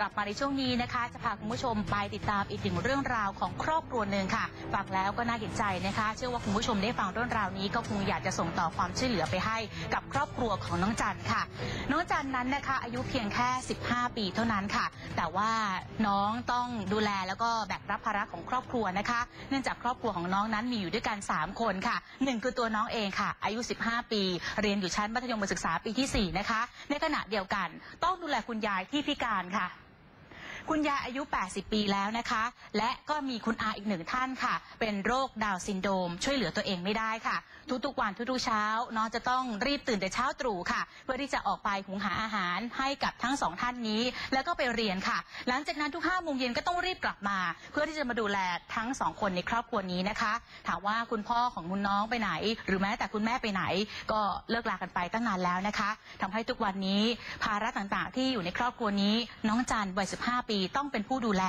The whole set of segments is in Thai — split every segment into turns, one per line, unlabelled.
กลับมาในช่วงนี้นะคะ จะพาคุณผู้ชมไปติดตามอีกหนึ่งเรื่องราวของครอบครัวหนึ่งค่ะฟังแล้วก็น่าเห็นใจนะคะ เชื่อว่าคุณผู้ชมได้ฟังเรื่องราวนี้ก็คงอยากจะส่งต่อความช่วยเหลือไปให้กับครอบครัวของน้องจันค่ะ น้องจันนั้นนะคะ อายุเพียงแค่ 15 ปีเท่านั้นค่ะ แต่ว่าน้องต้องดูแลแล้วก็แบกรับภาระของครอบครัวนะคะ เนื่องจากครอบครัวของน้องนั้นมีอยู่ด้วยกัน 3 คนค่ะหนึ่งคือตัวน้องเองค่ะ อายุ 15 ปี เรียนอยู่ชั้นมัธยมศึกษาปีทีสี่4 นะคะ ในขณะเดียวกันต้องดูแลคุณยายที่พิการค่ะ คุณยายอายุ 80 ปีแล้วนะคะ และก็มีคุณอาอีกหนึ่งท่านค่ะ เป็นโรคดาวซินโดม ช่วยเหลือตัวเองไม่ได้ค่ะ ทุกๆวันทุกๆเช้า น้องจะต้องรีบตื่นแต่เช้าตรู่ค่ะ เพื่อที่จะออกไปหุงหาอาหารให้กับทั้งสองท่านนี้ แล้วก็ไปเรียนค่ะ หลังจากนั้นทุกห้าโมงเย็นก็ต้องรีบกลับมา เพื่อที่จะมาดูแลทั้งสองคนในครอบครัวนี้นะคะ ถามว่าคุณพ่อของคุณน้องไปไหน หรือแม้แต่คุณแม่ไปไหน ก็เลิกลากันไปตั้งนานแล้วนะคะทำให้ทุกวันนี้ภาระต่างๆ ที่อยู่ในครอบครัวนี้ น้องจันวัย 15 ปีต้องเป็นผู้ดูแล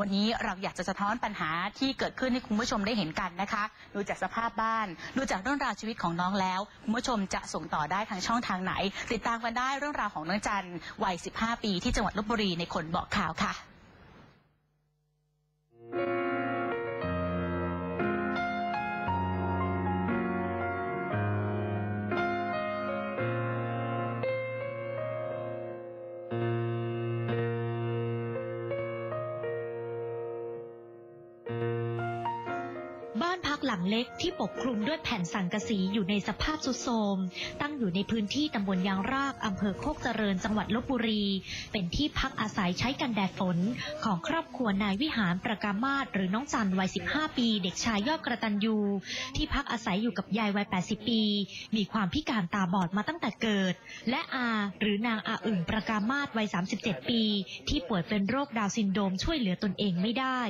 วันนี้เราอยากจะสะท้อนปัญหาที่เกิดขึ้นให้คุณผู้ชมได้เห็นกันนะคะ ดูจากสภาพบ้าน ดูจากเรื่องราวชีวิตของน้องแล้ว คุณผู้ชมจะส่งต่อได้ทางช่องทางไหน ติดตามกันได้เรื่องราวของน้องจันวัย 15 ปีที่จังหวัดลบบุรีในคนบอกข่าวค่ะ
ลังเล็กที่ปกคลุมด้วยแผ่นสังกะสีอยู่ในสภาพทรุดโทรมตั้งอยู่ในพื้นที่ตำบลยางรากอำเภอโคกเจริญจังหวัดลบบุรี เป็นที่พักอาศัยใช้กันแดดฝน ของครอบครัวนายวิหารประกามาศหรือน้องจันวัย 15 ปี เด็กชายยอดกระตันยูที่พักอาศัยอยู่กับยายวัย 80 ปี มีความพิการตาบอดมาตั้งแต่เกิด และอาหรือนางอาอึ่งประกามาศวัย 37 ปี ที่ป่วยเป็นโรคดาวซินโดมช่วยเหลือตนเองไม่ได้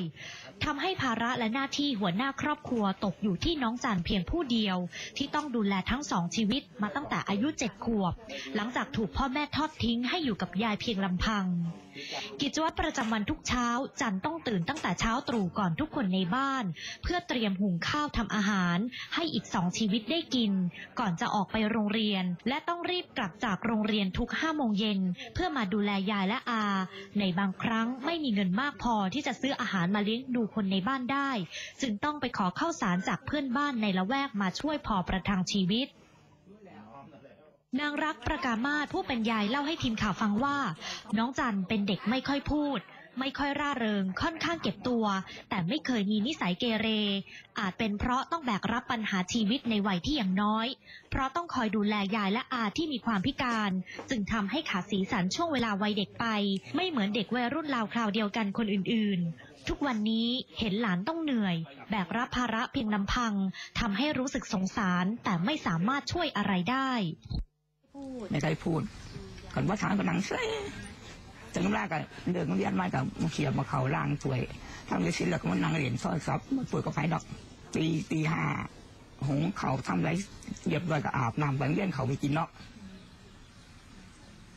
ทำให้ภาระและหน้าที่หัวหน้าครอบครัวตกอยู่ที่น้องจันเพียงผู้เดียว ที่ต้องดูแลทั้งสองชีวิตมาตั้งแต่อายุเจ็ดขวบ หลังจากถูกพ่อแม่ทอดทิ้งให้อยู่กับยายเพียงลำพัง กิจวัตรประจำวันทุกเช้า จันต้องตื่นตั้งแต่เช้าตรู่ก่อนทุกคนในบ้าน เพื่อเตรียมหุงข้าวทำอาหาร ให้อีกสองชีวิตได้กิน ก่อนจะออกไปโรงเรียน และต้องรีบกลับจากโรงเรียนทุกห้าโมงเย็นเพื่อมาดูแลยายและอา ในบางครั้งไม่มีเงินมากพอที่จะซื้ออาหารมาเลี้ยงดูคนในบ้านได้ จึงต้องไปขอข้าวสารจากเพื่อนบ้านในละแวกมาช่วยพอประทังชีวิตนางรักประกามาศผู้เป็นยายเล่าให้ทีมข่าวฟังว่า น้องจันเป็นเด็กไม่ค่อยพูด ไม่ค่อยร่าเริงค่อนข้างเก็บตัว แต่ไม่เคยมีนิสัยเกเร อาจเป็นเพราะต้องแบกรับปัญหาชีวิตในวัยที่ยังน้อย เพราะต้องคอยดูแลยายและอาที่มีความพิการ จึงทำให้ขาดสีสันช่วงเวลาวัยเด็กไป ไม่เหมือนเด็กวัยรุ่นราวคราวเดียวกันคนอื่นๆ ทุกวันนี้เห็นหลานต้องเหนื่อย แบกรับภาระเพียงลำพังทำให้รู้สึกสงสาร แต่ไม่สามารถช่วยอะไรได้
ไม่เคยพูดกันว่าทางก็นั่งเซ่ จังแรกก็เดินโรงเรียนมากับมาเขียบมาเขาล่างถวยทำเลยสิแล้วก็มันนั่งเหรียนซอยซับมาป่วยกับไฟดอกตีตีห้าหงเขาทำไรเรียบร้อยก็อาบน้ำไปโรงเรียนเขาไปกินเนาะ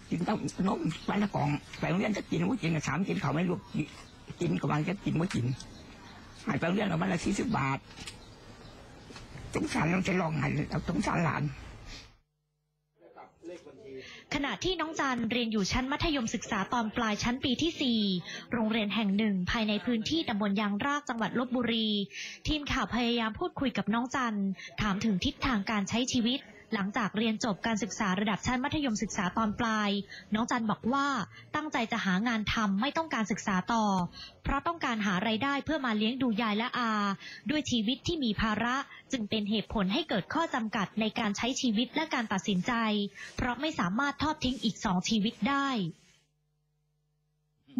กินต้องนมไปละกองไปโรงเรียนจะกินว่ากินกับสามกินเขาไม่ลูกกินกับมันจะกินว่ากินหายไปโรงเรียนเราวันละสี่สิบบาทสงสารเราจะลองหันเอาสงสารหลาน
ขณะที่น้องจันเรียนอยู่ชั้นมัธยมศึกษาตอนปลายชั้นปีที่ 4 โรงเรียนแห่งหนึ่ง ภายในพื้นที่ตำบลยางรากจังหวัดลบบุรี ทีมข่าวพยายามพูดคุยกับน้องจันถามถึงทิศทางการใช้ชีวิต หลังจากเรียนจบการศึกษาระดับชั้นมัธยมศึกษาตอนปลาย น้องจันบอกว่าตั้งใจจะหางานทำไม่ต้องการศึกษาต่อ เพราะต้องการหาไรายได้เพื่อมาเลี้ยงดูยายและอา ด้วยชีวิตที่มีภาระจึงเป็นเหตุผลให้เกิดข้อจำกัดในการใช้ชีวิตและการตัดสินใจ เพราะไม่สามารถทอดทิ้งอีกสองชีวิตได้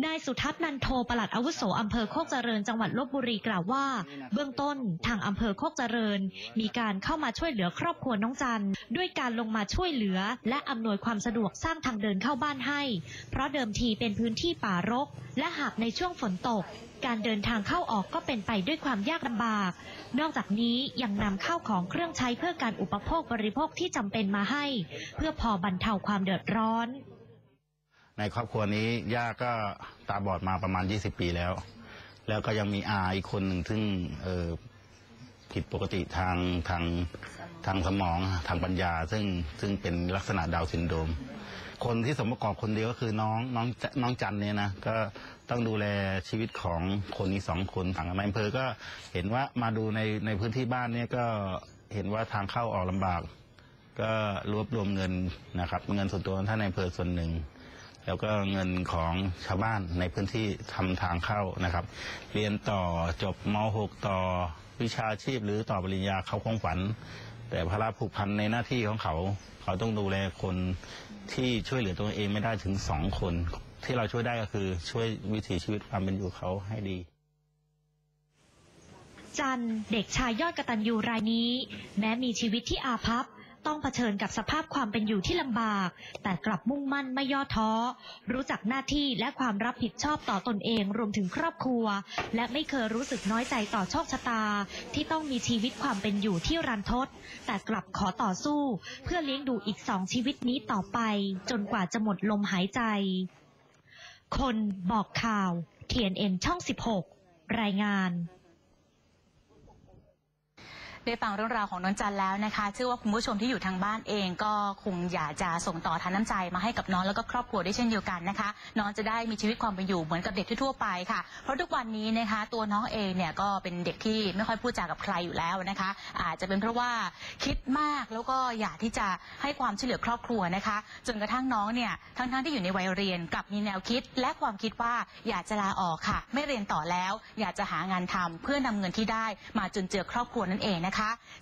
นายสุทัศน์นันโทปลัดอาวุโสอำเภอโคกเจริญจังหวัดลบบุรีกล่าวว่า เบื้องต้นทางอำเภอโคกเจริญ มีการเข้ามาช่วยเหลือครอบครัวน้องจันด้วยการลงมาช่วยเหลือ และอำนวยความสะดวกสร้างทางเดินเข้าบ้านให้ เพราะเดิมทีเป็นพื้นที่ป่ารก และหากในช่วงฝนตก การเดินทางเข้าออกก็เป็นไปด้วยความยากลำบาก นอกจากนี้ยังนำข้าวของเครื่องใช้เพื่อการอุปโภคบริโภคที่จำเป็นมาให้ เพื่อพอบรรเทาความเดือดร้อน
ในครอบครัวนี้ย่าก็ตาบอดมาประมาณ 20 ปีแล้ว แล้วก็ยังมีอาอีกคนหนึ่งซึ่งเออผิดปกติทางทางทางสมองทางปัญญา ซึ่งซึ่งเป็นลักษณะดาวซินโดม คนที่สมประกอบคนเดียวก็คือน้องน้องน้องจันเนี่ยนะก็ต้องดูแลชีวิตของคนอีกสองคนทางอำเภอก็เห็นว่ามาดูในในพื้นที่บ้านเนี่ยก็เห็นว่าทางเข้าออกลำบาก ก็รวบรวมเงินนะครับ เงินส่วนตัวท่านในอำเภอส่วนหนึ่ง แล้วก็เงินของชาวบ้านในพื้นที่ทำทางเข้านะครับ เรียนต่อจบม .6 ต่อวิชาชีพ หรือต่อปริญญาเขาคงฝัน แต่ภาระผูกพันในหน้าที่ของเขา เขาต้องดูแลคนที่ช่วยเหลือตัวเองไม่ได้ถึงสองคน ที่เราช่วยได้ก็คือช่วยวิถีชีวิตความเป็นอยู่เขาให้ดี
จันเด็กชายยอดกระตัญญูรายนี้ แม้มีชีวิตที่อาภัพ ต้องเผชิญกับสภาพความเป็นอยู่ที่ลำบาก แต่กลับมุ่งมั่นไม่ย่อท้อ รู้จักหน้าที่และความรับผิดชอบต่อตนเองรวมถึงครอบครัว และไม่เคยรู้สึกน้อยใจต่อโชคชะตา ที่ต้องมีชีวิตความเป็นอยู่ที่รันทด แต่กลับขอต่อสู้ เพื่อเลี้ยงดูอีกสองชีวิตนี้ต่อไป จนกว่าจะหมดลมหายใจ คนบอกข่าว TNN ช่อง 16 รายงาน
ได้ฟังเรื่องราวของน้องจันแล้วนะคะ เชื่อว่าคุณผู้ชมที่อยู่ทางบ้านเองก็คงอยากจะส่งต่อทานน้ำใจมาให้กับน้องแล้วก็ครอบครัวได้เช่นเดียวกันนะคะ น้องจะได้มีชีวิตความเป็นอยู่เหมือนกับเด็กทั่วไปค่ะ เพราะทุกวันนี้นะคะ ตัวน้องเองเนี่ยก็เป็นเด็กที่ไม่ค่อยพูดจากับใครอยู่แล้วนะคะ อาจจะเป็นเพราะว่าคิดมากแล้วก็อยากที่จะให้ความช่วยเหลือครอบครัวนะคะ จนกระทั่งน้องเนี่ยทั้งๆที่อยู่ในวัยเรียนกลับมีแนวคิด และความคิดว่าอยากจะลาออกค่ะ ไม่เรียนต่อแล้ว อยากจะหางานทำเพื่อนำเงินที่ได้มาจุนเจือครอบครัวนั่นเองนะคะ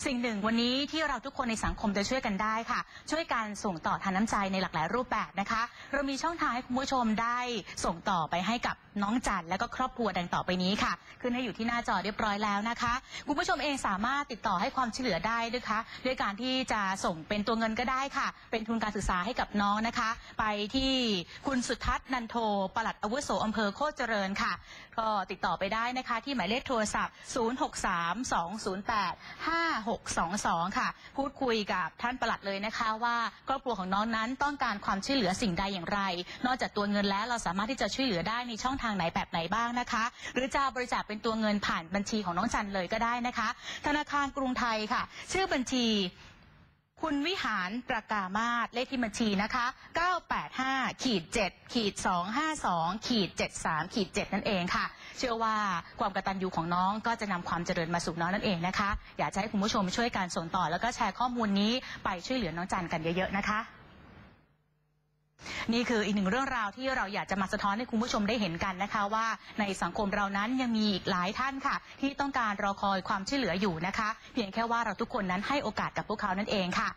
สิ่งหนึ่งวันนี้ที่เราทุกคนในสังคมจะช่วยกันได้ค่ะ ช่วยกันส่งต่อทานน้ำใจในหลากหลายรูปแบบนะคะ เรามีช่องทางให้คุณผู้ชมได้ส่งต่อไปให้กับน้องจันและก็ครอบครัวดังต่อไปนี้ค่ะ ขึ้นให้อยู่ที่หน้าจอเรียบร้อยแล้วนะคะ คุณผู้ชมเองสามารถติดต่อให้ความช่วยเหลือได้ด้วยคะด้วยการที่จะส่งเป็นตัวเงินก็ได้ค่ะ เป็นทุนการศึกษาให้กับน้องนะคะ ไปที่คุณสุทัศน์นันโทปลัดอาวุโสอำเภอโคตรเจริญค่ะ ก็ติดต่อไปได้นะคะ ที่หมายเลขโทรศัพท์5622 ค่ะ พูดคุยกับท่านประหลัดเลยนะคะ ว่าครอบครัวของน้องนั้นต้องการความช่วยเหลือสิ่งใดอย่างไร นอกจากตัวเงินแล้วเราสามารถที่จะช่วยเหลือได้ในช่องทางไหนแบบไหนบ้างนะคะ หรือจะบริจาคเป็นตัวเงินผ่านบัญชีของน้องจันเลยก็ได้นะคะ ธนาคารกรุงไทยค่ะ ชื่อบัญชี คุณวิหารประกามาศเลขที่บัญชีนะคะ 985ขีด7ขีด252ขีด73ขีด7นั่นเองค่ะ เชื่อว่าความกระตันยูของน้องก็จะนำความเจริญมาสู่น้องนั่นเองนะคะ อยากจะให้คุณผู้ชมช่วยการส่งต่อ แล้วก็แชร์ข้อมูลนี้ไปช่วยเหลือน้องจันกันเยอะๆนะคะ นี่คืออีกหนึ่งเรื่องราวที่เราอยากจะมาสะท้อนให้คุณผู้ชมได้เห็นกันนะคะว่าในสังคมเรานั้นยังมีอีกหลายท่านค่ะ ที่ต้องการรอคอยความช่วยเหลืออยู่นะคะ เพียงแค่ว่าเราทุกคนนั้นให้โอกาสกับพวกเขานั่นเองค่ะ